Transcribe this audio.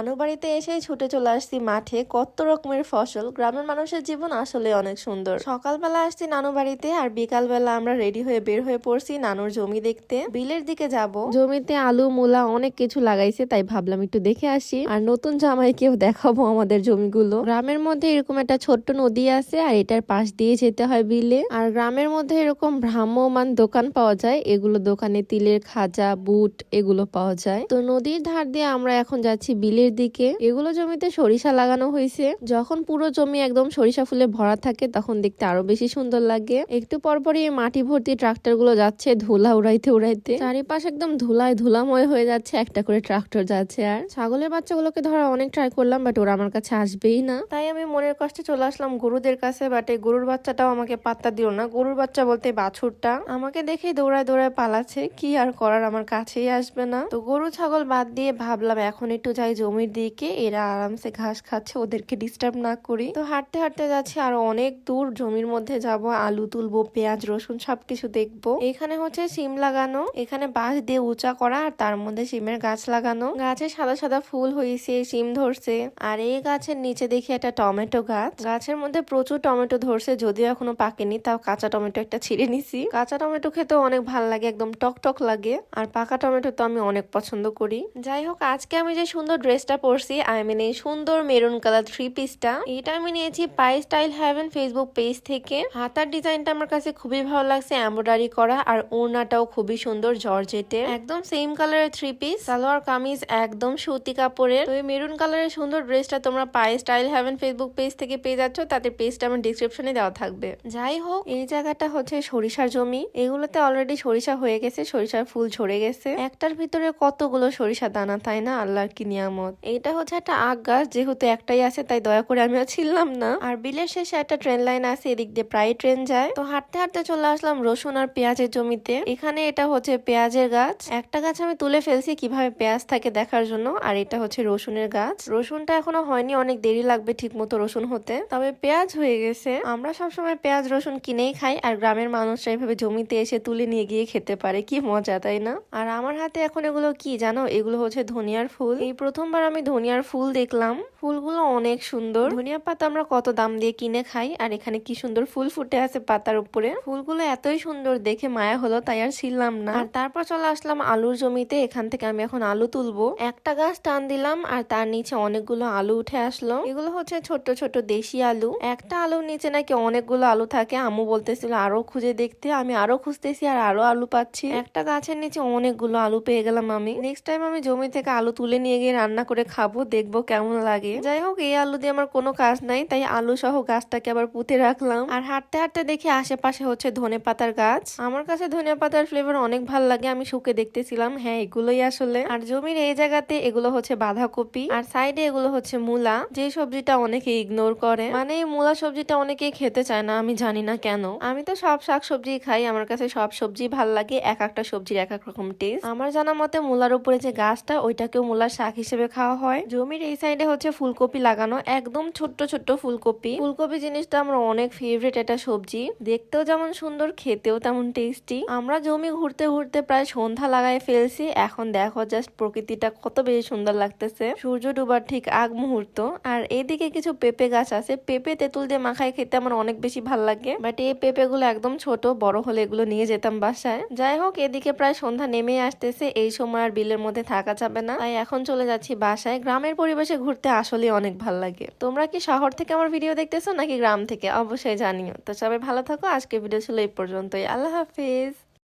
নানু বাড়িতে এসেই ছুটে চলে আসছি মাঠে। কত রকমের ফসল। গ্রামের মানুষের জীবন আসলে অনেক সুন্দর। সকালবেলা আসছি নানু বাড়িতে আর বিকালবেলা আমরা রেডি হয়ে বের হয়ে পড়ছি নানুর জমি দেখতে। বিলের দিকে যাব। জমিতে আলু, মূলা অনেক কিছু লাগাইছে, তাই ভাবলাম একটু দেখে আসি। আর নতুন জামাইকেও দেখাবো আমাদের জমিগুলো। গ্রামের মধ্যে এরকম একটা ছোট্ট নদী আছে আর এটার পাশ দিয়ে যেতে হয় বিলে। আর গ্রামের মধ্যে এরকম ভ্রাম্যমান দোকান পাওয়া যায়। এগুলো দোকানে তিলের খাজা, বুট এগুলো পাওয়া যায়। তো নদীর ধার দিয়ে আমরা এখন যাচ্ছি বিলের দিকে। এগুলো জমিতে সরিষা লাগানো হয়েছে যখন পুরো জমি একদম সরিষা ফুলে ভরা থাকে, তখন দেখতে আরও বেশি সুন্দর লাগে। একটু পরপরই মাটি ভর্তি ট্রাক্টরগুলো যাচ্ছে ধুলা উড়াইতে উড়াইতে। চারিপাশ একদম ধুলায় ধুলাময় হয়ে যাচ্ছে, একটা করে ট্রাক্টর যাচ্ছে আর। ছাগলের বাচ্চাগুলোকে ধরা অনেক ট্রাই করলাম বাট ওরা আমার কাছে আসবেই না। তাই আমি মনের কষ্টে চলে আসলাম গরুদের কাছে বাট এই গরুর বাচ্চাটাও আমাকে পাত্তা দিল না। গরুর বাচ্চা বলতে বাছুরটা। আমাকে দেখে দৌড়ায় দৌড়ায় পালাচ্ছে, কি আর করার আমার কাছেই আসবে না। তো গরু, ছাগল বাদ দিয়ে ভাবলাম, এখন একটু যাই জমির দিকে এরা আরামসে ঘাস খাচ্ছে, ওদেরকে ডিস্টার্ব না করি। তো হাঁটতে হাঁটতে যাচ্ছি আর অনেক দূর। জমির মধ্যে যাব, আলু তুলবো, পেঁয়াজ, রসুন সবকিছু দেখব। এখানে হচ্ছে সিম লাগানো। এখানে বাঁশ দিয়ে উঁচা করা আর তার মধ্যে সিমের গাছ লাগানো। গাছে সাদা সাদা ফুল হয়েছে সিম ধরছে। আর এই গাছের নিচে দেখি একটা টমেটো গাছ। গাছের মধ্যে প্রচুর টমেটো ধরছে, যদিও এখনও পাকেনি, তাও কাঁচা টমেটো একটা ছিঁড়ে নিছি। কাঁচা টমেটো খেতে অনেক ভালো লাগে, একদম টক টক লাগে। আর পাকা টমেটো তো আমি অনেক পছন্দ করি। যাই হোক, আজকে আমি যে সুন্দর ড্রেসটা পরছি আই মিন এই সুন্দর মেরুন কালার থ্রি পিসটা এটা আমি নিয়েছি pie style haven Facebook page থেকে। হাতার ডিজাইনটা আমার কাছে খুবই ভালো লাগছে এমব্রয়ডারি করা আর ওড়নাটাও খুবই সুন্দর জর্জেটের। একদম সেম কালারের থ্রি পিস সালোয়ার কামিজ একদম সুতি কাপড়ের। তো এই মেরুন কালারের সুন্দর ড্রেসটা তোমরা pie style haven Facebook page থেকে পেয়ে যাচ্ছ তাদের পেজটা আমার ডিসক্রিপশনে দেওয়া থাকবে। যাই হোক, এই জায়গাটা হচ্ছে সরিষার জমি। এগুলোতে অলরেডি সরিষা হয়ে গেছে, সরিষার ফুল ঝরে গেছে। একটার ভিতরে কতগুলো সরিষা দানা, তাই না? আল্লাহর কি নিয়ামত। এটা হচ্ছে একটা আগ গাছ, যেহেতু একটাই আছে, তাই দয়া করে আমি ছিলাম না। আর বিলের শেষে একটা ট্রেন লাইন আছে, এদিক দিয়ে প্রায় ট্রেন যায়। তো হাঁটতে হাঁটতে চলে আসলাম রসুন আর পেঁয়াজের জমিতে। এখানে এটা হচ্ছে পেঁয়াজের গাছ। একটা গাছ আমি তুলে ফেলছি কীভাবে পেঁয়াজ থাকে দেখার জন্য, আর এটা হচ্ছে রসুনের গাছ। রসুনটা এখনও হয়নি, অনেক দেরি লাগবে ঠিক মতো রসুন হতে। তবে পেঁয়াজ হয়ে গেছে। আমরা সবসময় পেঁয়াজ, রসুন কিনেই খাই, আর গ্রামের মানুষরা এভাবে জমিতে এসে তুলে নিয়ে গিয়ে খেতে পারে। কি মজা, তাই না? আর আমার হাতে এখন এগুলো কি জানো? এগুলো হচ্ছে ধনিয়ার ফুল। এই প্রথমবার আমি ধনিয়ার ফুল দেখলাম। ফুলগুলো অনেক সুন্দর। ধনিয়া পাতা আমরা কত দাম দিয়ে কিনে খাই, আর এখানে কি সুন্দর ফুল ফুটে আছে পাতার উপরে। ফুলগুলো এতই সুন্দর দেখে মায়া হলো, তাই আর ছিলাম না। আর তারপর চলে আসলাম আলুর জমিতে, এখান থেকে আমি এখন আলু তুলবো। একটা গাছ টান দিলাম, আর তার নিচে অনেকগুলো আলু উঠে আসলো। এগুলো হচ্ছে ছোট ছোট দেশি আলু। একটা আলুর নিচে নাকি অনেকগুলো আলু থাকে, আম্মু বলতেছিল আরও খুঁজে দেখতে। আমি আরও খুঁজতেছি, আর আরও আলু পাচ্ছি। একটা গাছের নিচে অনেকগুলো আলু পেয়ে গেলাম আমি। নেক্সট টাইম আমি জমি থেকে আলু তুলে নিয়ে গিয়ে রান্না করে খাব, দেখব কেমন লাগে। যাই হোক এই আলু দিয়ে আমার কোনো কাজ নাই, তাই আলু সহ গাছটাকে আবার পুঁতে রাখলাম। আর হাঁটতে হাঁটতে দেখি আশেপাশে হচ্ছে ধনে পাতার গাছ। আমার কাছে ধনে পাতার ফ্লেভার অনেক ভালো লাগে, আমি শুকে দেখতেছিলাম হ্যাঁ এগুলোই আসলে। আর জমির এই জায়গাতে এগুলো হচ্ছে বাঁধাকপি, আর সাইডে এগুলো হচ্ছে মূলা। যে সবজিটা অনেকে ইগনোর করে মানে এই মূলা সবজিটা অনেকে খেতে চায় না, আমি জানি না কেন। আমি তো সব শাক সবজি খাই, আমার কাছে সব সবজি ভালো লাগে, এক একটা সবজির এক এক রকম টেস্ট আমার জানা মতে মূলার উপরে যে গাছটা, ওইটাকেও মূলার শাক হিসেবে খাওয়া হয়। জমির এই সাইডে হচ্ছে ফুলকপি লাগানো, একদম ছোট্ট ছোট্ট ফুলকপি। ফুলকপি জিনিসটা আমার অনেক ফেভারিট একটা সবজি। দেখতেও যেমন সুন্দর, খেতেও তেমন টেস্টি আমরা জমি ঘুরতে ঘুরতে প্রায় সন্ধ্যা লাগাই ফেলছি। এখন দেখো জাস্ট প্রকৃতিটা কত বেশি সুন্দর লাগতেছে। সূর্য ডুবার ঠিক আগ মুহূর্ত। আর এদিকে কিছু পেঁপে গাছ আছে। পেঁপে তেঁতুল দিয়ে মাখায় খেতে আমার অনেক বেশি ভালো লাগে। বাট এই পেঁপে গুলো একদম ছোট, বড় হলে এগুলো নিয়ে যেতাম বাসায়। যাই হোক, এদিকে প্রায় সন্ধ্যা নেমে আসতেছে। এই সময় আর বিলের মধ্যে থাকা যাবে না। তাই এখন চলে যাচ্ছি বাসায়, গ্রামের পরিবেশে ঘুরতে আসলে অনেক ভালো লাগে। তোমরা কি শহর থেকে আমার ভিডিও দেখতেছো নাকি গ্রাম থেকে? অবশ্যই জানিও। তো সবাই ভালো থাকো আজকে ভিডিও ছিল এই পর্যন্তই। আল্লাহ হাফিজ।